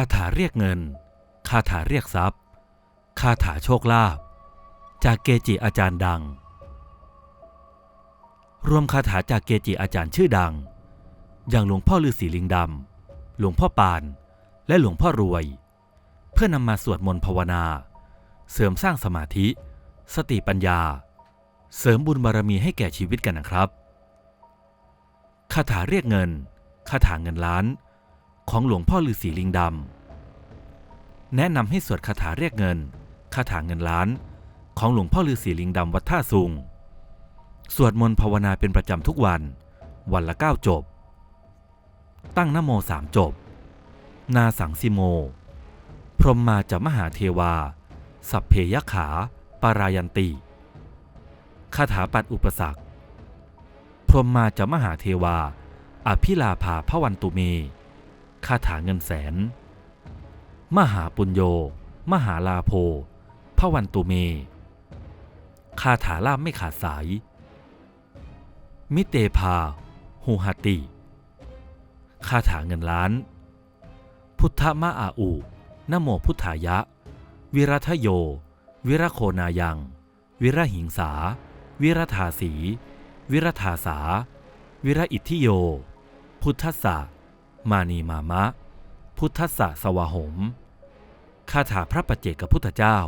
าถาเรียกเงิน คาถาเรียกทรัพย์ คาถาโชคลาภ จากเกจิอาจารย์ดัง รวมคาถาจากเกจิอาจารย์ชื่อดัง อย่างหลวงพ่อฤาษีลิงดำ หลวงพ่อปาน และหลวงพ่อรวย เพื่อนำมาสวดมนต์ภาวนา เสริมสร้างสมาธิ สติปัญญา เสริมบุญบารมีให้แก่ชีวิตกันนะครับ คาถาเรียกเงิน คาถาเงินล้าน ของหลวงพ่อฤาษีลิงดำ แนะนำให้สวดคาถาเรียกเงิน คาถาเงินล้าน ของหลวงพ่อฤาษีลิงดำวัดท่าซุง สวดมนต์ภาวนาเป็นประจำทุกวัน วันละเก้าจบ ตั้งนโมสามจบ นาสังสิโม พรหมมาจะมหาเทวา สัพเพยขา ปารายันติ คาถาปัดอุปสรรค พรหมมาจะมหาเทวา อภิลาภาพระวันตุเม คาถาเงินแสน มหาปุญโย มหาลาโภพระวันตุเม คาถาล่ามไม่ขาดสาย มิเตภาหูหติ คาถาเงินล้าน พุทธมะอาอุนโมพุทธายะ วิรัทโย วิรโคนายัง วิรหิงสา วิรธาสี วิรธาสา วิรอิทธิโย พุทธสสะ มานีมามะ พุทธสะสวาหมคาถาพระปัจเจกพุทธเจ้า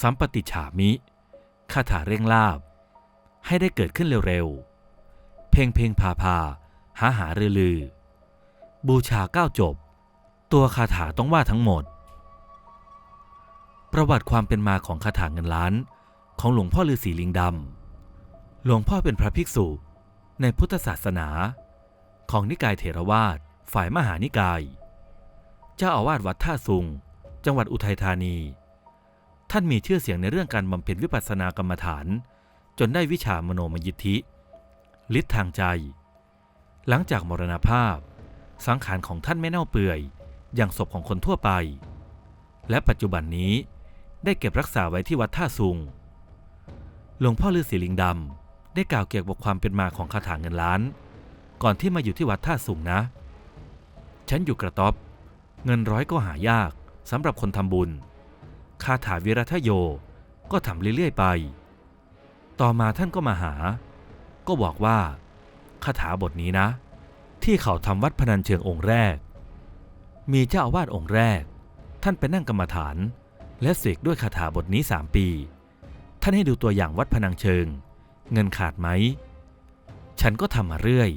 สัมปติฉามิ คาถาเร่งลาบ ให้ได้เกิดขึ้นเร็วๆ เพลงเพลงพาพาหาหาเรือลือ บูชาเก้าจบ ตัวคาถาต้องว่าทั้งหมด ประวัติความเป็นมาของคาถาเงินล้าน ของหลวงพ่อฤาษีลิงดำ หลวงพ่อเป็นพระภิกษุในพุทธศาสนา ของนิกายเถรวาทฝ่ายมหานิกาย เจ้าอาวาสวัดท่าซุง จังหวัดอุทัยธานี ท่านมีชื่อเสียงในเรื่องการบำเพ็ญวิปัสสนากรรมฐาน จนได้วิชามโนมยิทธิฤทธิ์ทางใจ หลังจากมรณภาพ สังขารของท่านไม่เน่าเปื่อย อย่างศพของคนทั่วไป และปัจจุบันนี้ได้เก็บรักษาไว้ที่วัดท่าซุง หลวงพ่อฤาษีลิงดำได้กล่าวเกี่ยวกับความเป็นมาของคาถาเงินล้าน ก่อนที่มาอยู่ที่วัดท่าซุงนะ ฉันอยู่กระต๊อบ เงินร้อยก็หายากสำหรับคนทำบุญ คาถาวิรัทโยก็ทำเรื่อยๆไป ต่อมาท่านก็มาหา ก็บอกว่าคาถาบทนี้นะ ที่เขาทำวัดพนัญเชิงองค์แรก มีเจ้าอาวาสองค์แรก ท่านไปนั่งกรรมฐาน และเสกด้วยคาถาบทนี้สามปี ท่านให้ดูตัวอย่างวัดพนังเชิง เงินขาดไหม ฉันก็ทำมาเรื่อย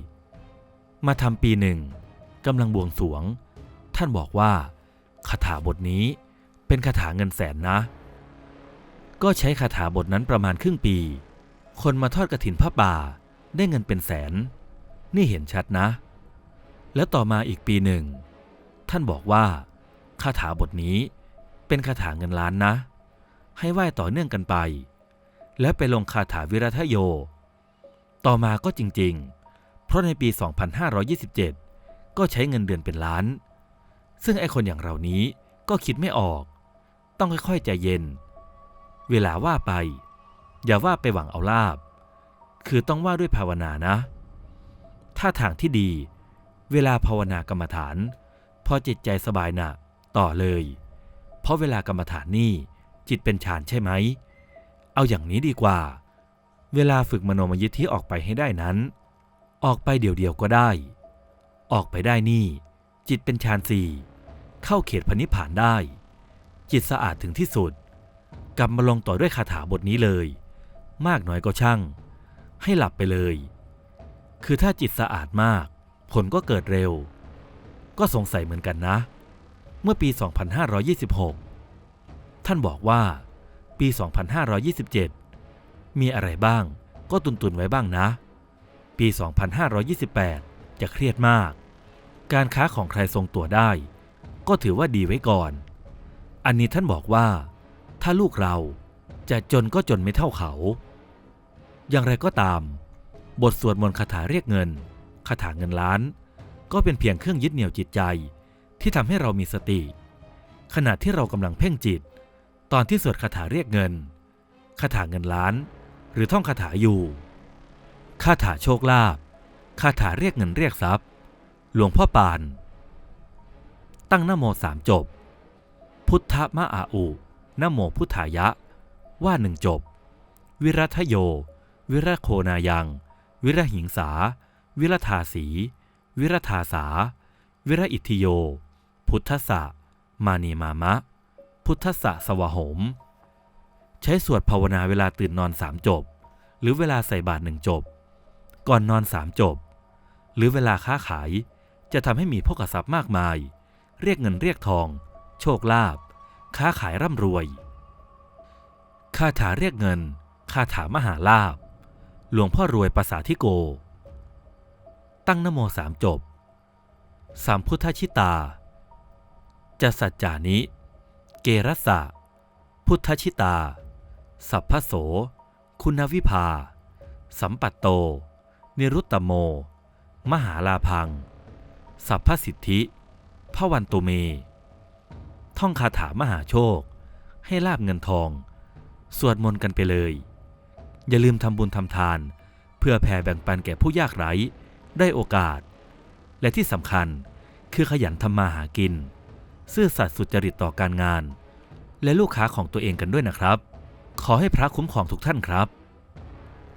มาทำปีหนึ่งกำลังบวงสวง ท่านบอกว่าคาถาบทนี้เป็นคาถาเงินแสนนะ ก็ใช้คาถาบทนั้นประมาณครึ่งปี คนมาทอดกระถินผ้าป่าได้เงินเป็นแสน นี่เห็นชัดนะ แล้วต่อมาอีกปีหนึ่ง ท่านบอกว่าคาถาบทนี้เป็นคาถาเงินล้านนะ ให้ไหว้ต่อเนื่องกันไป แล้วไปลงคาถาวิรัทโย ต่อมาก็จริงๆ เพราะในปี 2527 ก็ใช้เงินเดือนเป็นล้าน ซึ่งไอ้คนอย่างเรานี้ก็คิดไม่ออก ต้องค่อยๆใจเย็น เวลาว่าไป อย่าว่าไปหวังเอาลาบ คือต้องว่าด้วยภาวนานะ ถ้าทางที่ดี เวลาภาวนากรรมฐาน พอจิตใจสบายหนะต่อเลย เพราะเวลากรรมฐานนี่จิตเป็นฌานใช่ไหม เอาอย่างนี้ดีกว่า เวลาฝึกมโนมยิทธิออกไปให้ได้นั้น ออกไปเดี่ยวๆก็ได้ ออกไปได้นี่ จิตเป็นฌานสี่เข้าเขตพระนิพานได้ จิตสะอาดถึงที่สุด กลับมาลงต่อด้วยคาถาบทนี้เลย มากน้อยก็ช่าง ให้หลับไปเลย คือถ้าจิตสะอาดมาก ผลก็เกิดเร็ว ก็สงสัยเหมือนกันนะ เมื่อปี 2526 ท่านบอกว่า ปี 2527 มีอะไรบ้างก็ตุนๆไว้บ้างนะ ปี 2528 จะเครียดมาก การค้าของใครทรงตัวได้ ก็ถือว่าดีไว้ก่อน อันนี้ท่านบอกว่า ถ้าลูกเราจะจนก็จนไม่เท่าเขา อย่างไรก็ตาม บทสวดมนต์คาถาเรียกเงินคาถาเงินล้าน ก็เป็นเพียงเครื่องยึดเหนี่ยวจิตใจ ที่ทำให้เรามีสติ ขณะที่เรากำลังเพ่งจิต ตอนที่สวดคาถาเรียกเงินคาถาเงินล้าน หรือท่องคาถาอยู่ คาถาโชคลาภคาถาเรียกเงินเรียกทรัพย์ หลวงพ่อปาน ตั้งนโมสามจบ พุทธมะอาอุนโมพุทธายะ ว่าหนึ่งจบ วิรัทโย วิรโคนายัง วิรหิงสา วิรธาสี วิรธาสา วิรอิทธิโย พุทธะมานีมามะ พุทธะสวะโหม ใช้สวดภาวนาเวลาตื่นนอนสามจบ หรือเวลาใส่บาตรหนึ่งจบ ก่อนนอนสามจบ หรือเวลาค้าขายจะทำให้มีพกทรัพย์มากมาย เรียกเงินเรียกทอง โชคลาภค้าขายร่ำรวยคาถาเรียกเงินคาถามหาลาภหลวงพ่อรวยภาษาทิโก ตั้งนโมสามจบ สามพุทธชิตา จะสัจจานิ เกรัสสะ พุทธชิตา สัพพโส คุณวิภา สัมปัตโต นิรุตตโม มหาลาพัง สัพพสิทธิพระวันตุเม ท่องคาถามหาโชค ให้ลาบเงินทอง สวดมนต์กันไปเลย อย่าลืมทำบุญทำทาน เพื่อแผ่แบ่งปันแก่ผู้ยากไร้ได้โอกาส และที่สำคัญคือขยันทำมาหากิน ซื่อสัตย์สุจริตต่อการงาน และลูกค้าของตัวเองกันด้วยนะครับ ขอให้พระคุ้มครองทุกท่านครับ